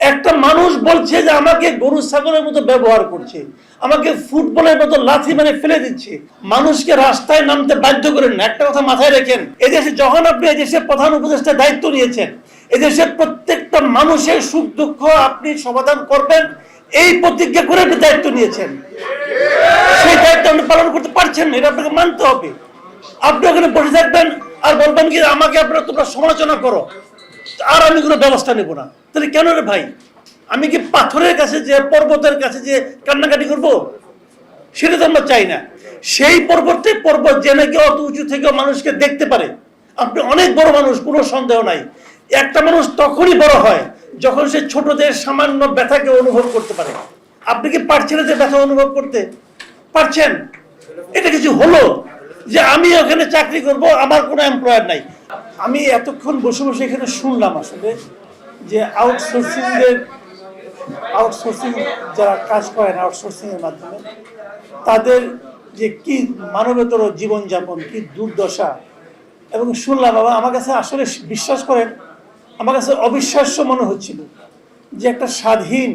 একটা মানুষ বলছে যে আমাকে গরু ছাগলের মতো ব্যবহার করছে, আমাকে ফুটবলের মতো লাথি মানে ফেলে দিচ্ছে। মানুষকে রাস্তায় নামতে বাধ্য করেন। না একটা কথা মাথায় রেখেন, এদেশে যখন আপনি এদেশের প্রধান উপদেষ্টা দায়িত্ব নিয়েছেন, এদেশের প্রত্যেকটা মানুষের সুখ দুঃখ আপনি সমাধান করবেন, এই প্রতিজ্ঞা করে আপনি দায়িত্ব নিয়েছেন। সেই দায়িত্ব আপনি পালন করতে পারছেন না, এটা আপনাকে মানতে হবে। আপনি ওখানে বসে থাকবেন আর বলবেন কি, আমাকে আপনারা তোমরা সমালোচনা করো। আর আমি কোনো ব্যবস্থা নেব না। তাহলে কেন রে ভাই? আমি কি পাথরের কাছে যে, পর্বতের কাছে যে কান্নাকাটি করব? সেটা তো আমরা চাই না। সেই পর্বতটাই পর্বত যে নাকি অত উঁচু থেকে মানুষকে দেখতে পারে। আপনি অনেক বড় মানুষ, কোনো সন্দেহ নাই। একটা মানুষ তখনই বড় হয় যখন সে ছোটদের সামান্য ব্যথাকে অনুভব করতে পারে। আপনি কি পারছেন যে ব্যথা অনুভব করতে? পারছেন? এটা কিছু হলো যে আমি ওখানে চাকরি করব, আমার কোনো এমপ্লয়ার নাই। আমি এতক্ষণ বসে বসে এখানে শুনলাম আসলে যে আউটসোর্সিংয়ের আউটসোর্সিং যারা কাজ করেন আউটসোর্সিং এর মাধ্যমে, তাদের যে কি মানবেতর জীবনযাপন, কি দুর্দশা। এবং শুনলাম বাবা আমার কাছে আসলে বিশ্বাস করেন, আমার কাছে অবিশ্বাস্য মনে হচ্ছিল যে একটা স্বাধীন,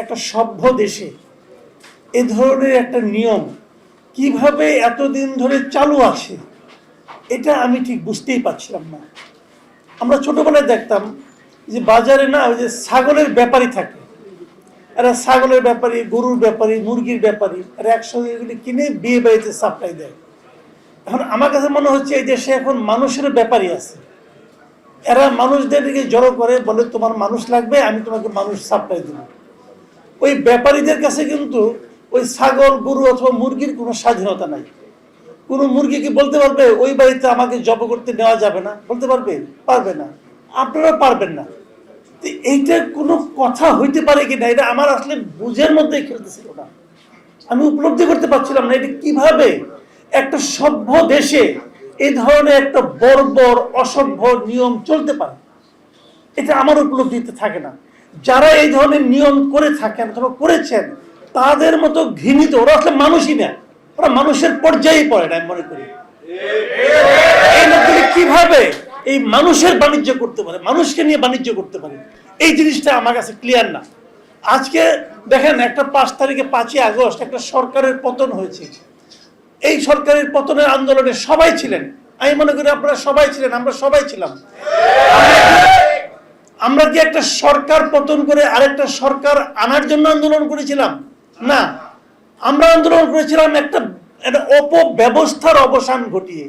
একটা সভ্য দেশে এ ধরনের একটা নিয়ম কীভাবে এতদিন ধরে চালু আছে এটা আমি ঠিক বুঝতেই পারছিলাম না। আমরা ছোটবেলায় দেখতাম যে বাজারে না ওই যে ছাগলের ব্যাপারী থাকে। এরা ছাগলের ব্যাপারী, গরুর ব্যাপারী, মুরগির ব্যাপারী, এরা একসঙ্গে এগুলি কিনে বিয়ে বাড়িতে সাপ্লাই দেয়। এখন আমার কাছে মনে হচ্ছে এই দেশে এখন মানুষের ব্যাপারী আছে। এরা মানুষদেরকে জড়ো করে, বলে তোমার মানুষ লাগবে, আমি তোমাকে মানুষ সাপ্লাই দেবো। ওই ব্যাপারীদের কাছে কিন্তু ওই ছাগল, গরু অথবা মুরগির কোনো স্বাধীনতা নাই। কোনো মুরগি কি বলতে পারবে, ওই বাড়িতে আমাকে জব করতে নেওয়া যাবে না? বলতে পারবে? পারবে না। আপনারা পারবেন না। তো এইটা কোনো কথা হইতে পারে কি না এটা আমার আসলে বুঝের মধ্যে খেলতেছিল না। আমি উপলব্ধি করতে পারছিলাম না এটা কীভাবে একটা সভ্য দেশে এই ধরনের একটা বর্বর অসভ্য নিয়ম চলতে পারে। এটা আমার উপলব্ধিতে থাকে না। যারা এই ধরনের নিয়ম করে থাকেন অথবা করেছেন, তাদের মতো ঘৃণিত, ওরা আসলে মানুষই না। ওরা মানুষের পর্যায়ে পড়ে না মনে করি। এই লোকগুলি কীভাবে এই মানুষের বাণিজ্য করতে পারে, মানুষকে নিয়ে বাণিজ্য করতে পারে, এই জিনিসটা আমার কাছে ক্লিয়ার না। আজকে দেখেন, একটা পাঁচ তারিখে পাঁচই আগস্ট একটা সরকারের পতন হয়েছে। এই সরকারের পতনের আন্দোলনে সবাই ছিলেন। আমি মনে করি আপনারা সবাই ছিলেন, আমরা সবাই ছিলাম। আমরা কি একটা সরকার পতন করে আরেকটা সরকার আনার জন্য আন্দোলন করেছিলাম? না। আমরা আন্দোলন করেছিলাম একটা একটা অপব্যবস্থার অবসান ঘটিয়ে,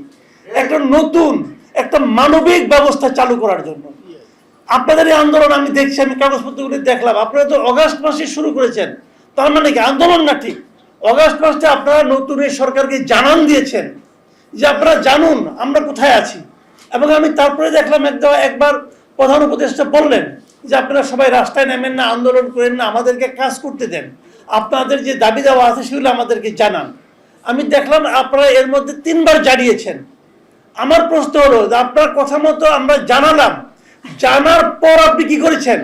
একটা নতুন, একটা মানবিক ব্যবস্থা চালু করার জন্য। আপনাদের এই আন্দোলন আমি দেখছি, আমি কাগজপত্রগুলি দেখলাম। আপনারা তো অগাস্ট মাসে শুরু করেছেন। তার মানে কি আন্দোলন না ঠিক? অগাস্ট মাসে আপনারা নতুন এই সরকারকে জানান দিয়েছেন যে আপনারা জানুন আমরা কোথায় আছি। এবং আমি তারপরে দেখলাম একদম একবার প্রধান উপদেষ্টা বললেন যে আপনারা সবাই রাস্তায় নেমেন না, আন্দোলন করেন না, আমাদেরকে কাজ করতে দেন। আপনাদের যে দাবি দেওয়া আছে সেগুলো আমাদেরকে জানান। আমি দেখলাম আপনারা এর মধ্যে তিনবার জানিয়েছেন। আমার প্রশ্ন হলো যে আপনার কথা মতো আমরা জানালাম। জানার পর আপনি কি করেছেন?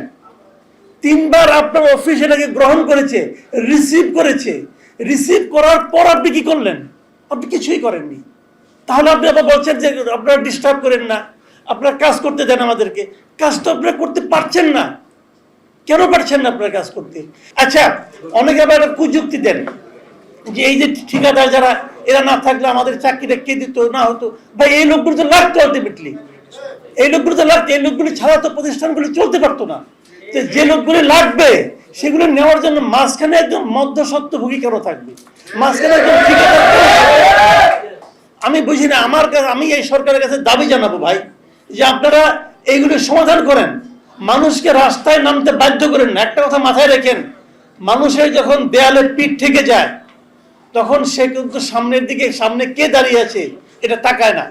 তিনবার আপনার অফিস এটাকে গ্রহণ করেছে, রিসিভ করেছে। রিসিভ করার পর আপনি কি করলেন? আপনি কিছুই করেননি। তাহলে আপনি আবার বলছেন যে আপনারা ডিস্টার্ব করেন না। আপনারা কাজ করতে দেন আমাদেরকে। কাজ তো আপনারা করতে পারছেন না। কেন পারছেন না আপনার কাজ করতে? আচ্ছা অনেকে আবার কুযুক্তি দেন যে এই যে ঠিকাদার যারা, এরা না থাকলে আমাদের চাকরিটা কে দিত, না হতো? ভাই, এই লোকগুলো তো লাগতো আলটিমেটলি এই লোকগুলো তো লাগতো, এই লোকগুলি ছাড়া তো প্রতিষ্ঠানগুলি চলতে পারতো না। যে লোকগুলি লাগবে, সেগুলো নেওয়ার জন্য মাঝখানে একজন মধ্যসত্ত্বভোগী কেন থাকবে? মাঝখানে একজন ঠিকাদার আমি বুঝি না, আমার কাছে, আমি এই সরকারের কাছে দাবি জানাব ভাই, যে আপনারা এইগুলি সমাধান করেন। মানুষকে রাস্তায় নামতে বাধ্য করেন না। একটা কথা মাথায় রেখেন, মানুষের যখন দেয়ালের পিঠ থেকে যায়, তখন সে কিন্তু সামনের দিকে, সামনে কে দাঁড়িয়ে আছে, এটা তাকায় না।